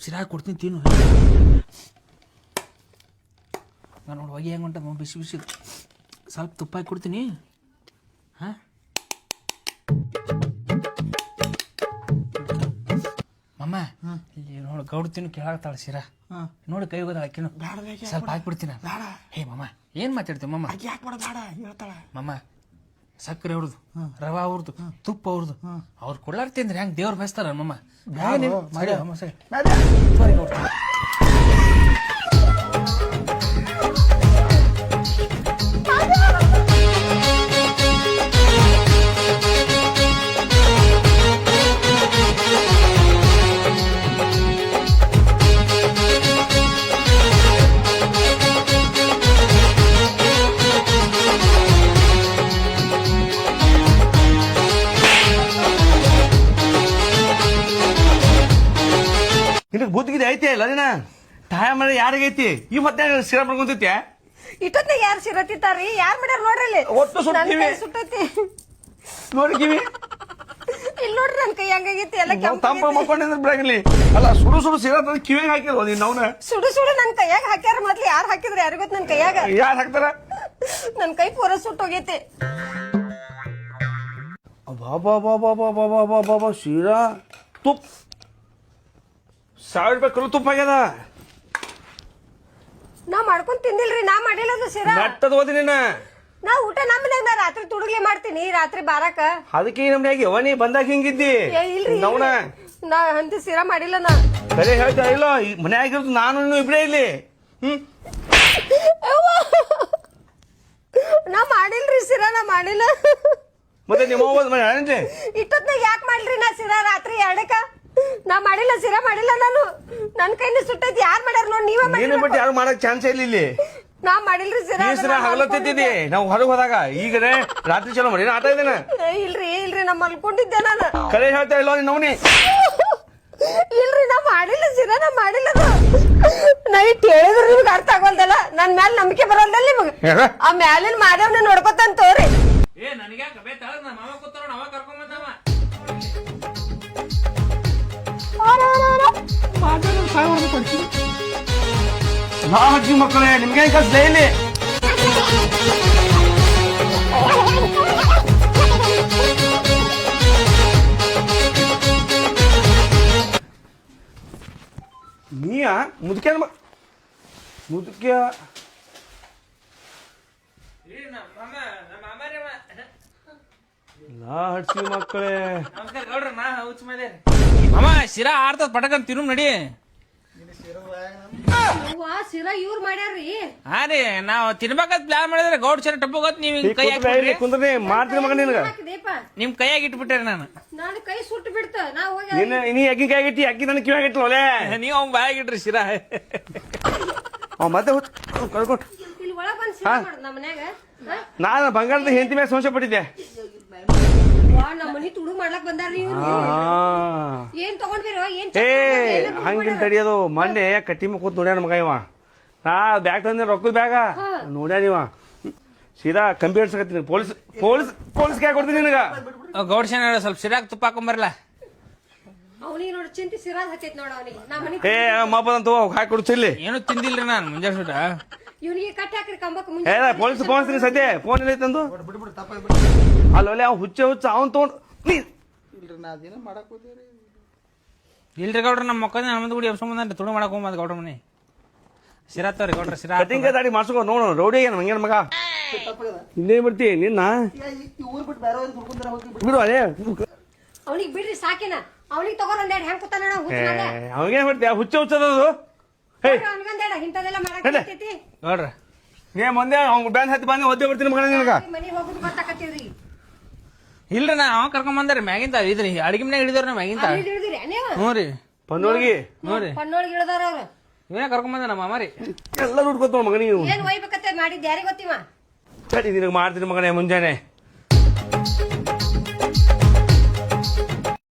ಸಿರಾ ಕೊಡ್ತೀನಿ ತಿನ್ನು. ನಾನು ನೋಡಿ ಹೊಗೆ ಹೆಂಗೆ ಹೊಂಟದ ಬಿಸಿ ಬಿಸಿ. ಸ್ವಲ್ಪ ತುಪ್ಪ ಹಾಕಿ ಕೊಡ್ತೀನಿ. ಹಾಂ? ಮಮ್ಮ ಇಲ್ಲಿ ನೋಡಿ ಗೌಡ ತಿನ್ನು ಶಿರಾ ನೋಡಿ ಕೈ ಹೋಗೋದ ಹಾಕಿ ಸ್ವಲ್ಪ ಹಾಕ್ಬಿಡ್ತೀನಿ ಹೇ ಮಮ್ಮ ಏನು ಮಾತಾಡ್ತೀವಿ ಮಮ್ಮ ಯಾಕೆ ಬೇಡ ಬೇಡ ಹೇಳ್ತಾಳ. ಮಮ್ಮ ಸಕ್ಕರೆ ಅವ್ರದ್ದು ರವಾ ಅವ್ರದ್ದು ತುಪ್ಪ ಅವ್ರದ್ದು. ಅವ್ರು ಕೊಡ್ಲಾರ ಮಾಡಿ ಹೆಂಗ್ ದೇವ್ರು ಸರಿ. ಮಮ್ಮ ಬುದ್ಧಿಗಿದೆ ಐತೆ ಇಲ್ಲ ಅದೇನ ಟೈಮ್ ಮನೆ ಯಾರಿಗೈತಿ ಈ ಮತ್ತೆ ಸಿರ ಮಾಡ್ಕೊಂತೈತಿ ಇಟ್ಟೊತ್ತಿನ ಯಾರು ಸಿರತಿತ್ತಾರಿ ಯಾರು ಮಾಡ್ಯಾರ ನೋಡ್ರಿ ಇಲ್ಲಿ ಒಟ್ಟು ಸುಟ್ಟಿವಿ ಸುಟ್ಟೈತಿ. ನೋಡಿ ಕಿವಿ. ಇಲ್ಲಿ ನೋಡ್ರಿ ನನ್ ಕೈ ಹಂಗಾಗೈತಿ ಎಲ್ಲ ತಂಪ. ಮಕ್ಕೊಂಡಿದ್ರೆ ಬಿಡಂಗಿಲ್ಲ ಅಲ್ಲ ಸುಡು ಸುಡು ಸಿರ ತಂದು ಕಿವಿಗೆ ನೀನ್ ನೀನು ಅವನ? ಸುಡು ಸುಡು ನನ್ ಕೈಯಾಗ ಹಾಕ್ಯಾರ ಮೊದ್ಲು ಯಾರು ಹಾಕಿದ್ರೆ ಯಾರಿಗೂ ನನ್ನ ನನ್ ಕೈಯಾಗ? ಯಾರು ಹಾಕ್ತಾರ? ನನ್ ಕೈ ಪೂರ ಸುಟ್ಟೋಗೈತಿ ಬಾಬಾ ಬಾಬಾ ಬಾಬಾ ಬಾಬಾ ಬಾಬಾ ಶಿರಾ ತುಪ್ಪ ಸಾವಿರ ರೂಪಾಯಿ ಕಲ್ಲು ತುಪ್ಪ ಆಗ್ಯದ? ನಾ ಮಾಡ್ಕೊಂಡ್ ತಿಂದಿಲ್ರಿ ನಾ ಮಾಡಿಲ್ಲ ಅದು ಸೀರಾ ನೆಟ್ಟದ ಓದಿ ನೀನ ನಾ ಊಟ ನಮ್ಮನೆ ನಾ ರಾತ್ರಿ ತುಡುಗ್ಲಿ ಮಾಡ್ತೀನಿ ರಾತ್ರಿ ಬಾರಾಕ. ಅದಕ್ಕೆ ನಮ್ಗೆ ಯವನಿ ಬಂದಾಗ ಹಿಂಗಿದ್ದಿ. ಏ, ಇಲ್ರಿ. ನವನ. ನಾ ಅಂತ ಸಿರಾ ಮಾಡಿಲ್ಲ ನಾ. ಸರಿ ಹೇಳ್ತಾ ಇಲ್ಲ ಈ ಮನ್ಯಾಗಿರೋದು ನಾನು ನೀನು ಇಬ್ರೇ ಇಲ್ಲಿ. ಹ್ಮ್. ನಾ ಮಾಡಿಲ್ರಿ ಸಿರಾ ನಾ ಮಾಡಿಲ್ಲ. ಮತ್ತೆ ನಿಮ್ಮ ಹೋಗೋದು ಮನೆ ಇಷ್ಟೊತ್ನಾಗ ಯಾಕೆ ಮಾಡ್ರಿ ನಾ ಸೀರಾ ರಾತ್ರಿ ಎರಡಕ್ಕ? ನಾ ಮಾಡಿಲ್ಲ ಸಿರಾ ಮಾಡಿಲ್ಲ ನಾನು. ನನ್ನ ಕೈಯಿಂದ ಸುಟ್ಟೈತಿ ಯಾರು ಮಾಡ್ಯಾರ ನೋಡ್ ನೀವೇ ನೀನು ಬಿಟ್ಟು ಯಾರು ಮಾಡಕ್ ಚಾನ್ಸ್ ಇಲ್ಲ ಇಲ್ಲಿ. ನಾ ಮಾಡಿಲ್ರಿ ಸಿರಾ ಈ ಸಲ ಹಗಲತ್ತಿದ್ದಿ ನಾವು ಹೊರಗೆ ಹೋದಾಗ ಈಗ ರಾತ್ರಿ ಚಲೋ ಮಾಡಿ. ಆಟ ಇದ್ದೇನೆ ಇಲ್ರಿ ಇಲ್ರಿ ನಾ ಮಲ್ಕೊಂಡಿದ್ದೆ ನಾನು. ಕರೆ ಹೇಳ್ತಾ ಇಲ್ಲ ನೀನು ನವನಿ? ಇಲ್ರಿ ನಾ ಮಾಡಿಲ್ಲ ಸಿರಾ ನಾ ಮಾಡಿಲ್ಲ ಅದು. ನಾ ಇಟ್ಟು ಹೇಳಿದ್ರು ನಿಮ್ಗೆ ಅರ್ಥ ಆಗವಲ್ದಲ್ಲ ನನ್ ಮ್ಯಾಲ ನಂಬಿಕೆ ಬರೋಲ್ದಲ್ಲ ನಿಮಗೆ. ಆ ಮ್ಯಾಲಿನ ಮಾದೇವ್ನ ನೋಡ್ಕೊತಾನ ತೋರಿ. ಏ ನನಗೆ ಬೇತಾಳ? ನಮ್ಮ ಮಾವ ಕೂತಾರ ಅವ. ಕರ್ಕೊಂಬಂದವ ನಾ ಹಜ್ಜಿ ಮಕ್ಕಳೇ ನಿಮ್ಗೆ ಕಷ್ಟ ಇಲ್ಲಿ? ನೀಯ? ಮುದುಕ ಮುದುಕ ಮುದುಕ್ಯ? ನಾ ಹಚ್ಚಿ ಮಕ್ಕಳೇ. ನಮಸ್ಕಾರ ಗೌಡ್ರ ನಾ ಹುಚ್ಚ ಮೇಲೆ ಶಿರಾ ಆರ್ತದ ಪಟಕನ್ ತಿನ್ನು ನಡಿ. ವಾ ಸಿರಾ ಇವ್ರು ಮಾಡ್ಯಾರ್ರಿ? ಹಾ ರೀ ನಾವು ತಿನ್ಬೇಕಂತ ಪ್ಲಾನ್ ಮಾಡಿದ್ರೆ ಗೌಡ್ ಚೆನ್ನ ಟಪ್ಪು ಗೊತ್ತು ನೀವು ಈ ಹಿಂಗ್ ಕೈ ಕುಂದ್ರೆ ಇಲ್ಲಿ ಹಾಕಿ ಕುಂದ್ರೆ ಮಾಡ್ತೀನಿ ಮಗ ನಿನಗ. ನಿಮ್ಮ ನಿಮ್ ಕೈಯಾಗ ಇಟ್ಬಿಟ್ಟೆ ನಾನು. ನಾನು ಕೈ ಸುಟ್ಟು ಬಿಡ್ತ ನಾ ಹೋಗಿ ನೀ ಅಕ್ಕಿ ಕೈ ಇಟ್ಟಿ ಅಕ್ಕಿ ನನ್ನ ಒಲೆ? ನೀವು ಅವ್ನ್ ಶಿರಾ. ಅವ ಮತ್ತೆ ಹುಚ್ಚ ಕಳ್ಕೊಂಡು ಇಲ್ಲಿ ಒಳಗ್ ಬಂದ್ ಸಿರಾ ಮಾಡುದ್ ನಮ್ಮ ಮನ್ಯಾಗ ನಾನು ಬಂಗಾರದ ಹೆಂಡತಿ ಮೇಲೆ ಸಂಶಯ ಪಟ್ಟಿದ್ದೆ ಏ ಹಂಗಿಲ್ ತಡಿಯೋದು. ಮೊನ್ನೆ ಕಟ್ಟಿ ಮುಕ್ಕೂತ್ ನೋಡ್ಯಾನ ಮಗ ಇವ. ನಾ ಬ್ಯಾಗ್ ತಂದೆ ರೊಕ್ಕದ ಬ್ಯಾಗ. ನೋಡ್ಯಾನ ಇವ. ಸೀದಾ ಕಂಬಿ ಹಿಡ್ಸಕತ್ತೀನಿ. ಪೊಲೀಸ್ ಪೊಲೀಸ್ ಪೊಲೀಸ್ ಕ್ಯಾ ಕೊಡ್ತೀನಿ ನಿನಗ. ಗೌಡಶನ ಸ್ವಲ್ಪ ಸಿರಾಕ್ ತುಪ್ಪ ಹಾಕೊಂಬರ್ಲ? ಅವನಿಗೆ ನೋಡಿ ಚಿಂತಿ ಸಿರಾದ್ ಹತ್ತೈತ್ ನೋಡ ಅವನಿಗೆ. ನಾ ಮನಿ ಏ ಮಬ್ಬದಂತ ಹಾಕಿ ಏನು ತಿಂದಿಲ್ರಿ ನಾನು ಮುಂಜಾನೆ ಸುಟ ಇವನಿಗೆ ಕಟ್ಟಿ ಹಾಕ್ರಿ ಕಂಬಕ್ ಏ ಮುಂಜೆ ಪೊಲೀಸ್ ಫೋನ್ ಸದ್ಯ. ಫೋನ್ ಇಲ್ಲ ತಂದು ಅಲ್ಲೊಲೆ ಅವ್ ಹುಚ್ಚ ಹುಚ್ಚ ಅವ್ನು ತೊಗೊಂಡು ನೀ ಇಲ್ರಿ ಗೌಡ್ರ ನಮ್ಮ ಮಕ್ಕಳ ನಮ್ಮದು ಗುಡಿ ಗುಡಿ ಎಬ್ಸ್ಕೊಂಬಂದ್ರಿ ತುಳು ಮಾಡಕ್ ಹೋಗ್ಬಂದ್ ಗೌಡ್ರ ಮನೆ. ಶಿರಾ ತವ್ರಿ ಗೌಡ್ರ ಶಿರಾ ಕಟಿಂಗ್ ದಾಡಿ ಮಾಡ್ಸ್ಕೊ ನೋಡು ರೌಡಿ ಏನು ಹಂಗೇನ ಮಗ. ಇಲ್ಲೇ ಬಿಡ್ತಿ ನಿನ್ನ? ಬಿಡು ಅದೇ. ಅವನಿಗೆ ಬಿಡ್ರಿ ಸಾಕಿನ. ಅವನಿಗೆ ತಗೊಂಡ್ ಒಂದೆರಡು ಹೆಂಗ್ ಕೂತಾನ ಅವಾಗೇನ್ ಮಾಡ್ತೀಯ ಹುಚ್ಚ ಹುಚ್ಚದದು ಇಂಥದೆಲ್ಲ ಮಾಡಕ್ ನಡೆ. ಬರ್ತೈತಿ ಗೌಡ್ರ. ಏ ಮುಂದೆ ಅವ್ನು ಬ್ಯಾನ್ ಹತ್ತಿ ಬಂದು ಒದ್ದೆ ಬರ್ತೀನಿ ಮಗನ ನಿನಗ. ಮನೆಗೆ ಹೋಗುದು ಗೊತ್ತಾಕತ್ತೀವ್ರಿ. ಇಲ್ರಿ ನಾ ಅವ ಕರ್ಕೊಂಡ್ ಬಂದ್ರಿ ಮ್ಯಾಗಿಂತ ಇದ್ರಿ. ಅಡಿಗೆ ಮನ್ಯಾಗ ಹಿಡಿದ್ರ ನಾ ಮ್ಯಾಗಿಂತ ಅಲ್ಲಿ ಹಿಡಿದಿರಿ ನೀವು ಹ್ಞೂ ರೀ. ಪನ್ನೋಳ್ಗಿ? ಹ್ಞೂ ರೀ. ಪನ್ನೋಳಿಗೆ ಇಳ್ದಾರ ಅವ್ರು. ಇವನೇ ಕರ್ಕೊಂಡ್ ಬಂದ ನಮ್ಮ ಮಾರಿ ಎಲ್ಲ ಎಲ್ಲ ಗೊತ್ತ ಮಗನಿಗೆ ಏನ್ ಒಯ್ಬೇಕಂತ ಮಾಡಿದ್ ಯಾರಿಗೆ ಗೊತ್ತಿವ? ಸರಿ ನಿನಗೆ ಮಾಡ್ತೀನಿ ಮಗನೇ ಮುಂಜಾನೆ.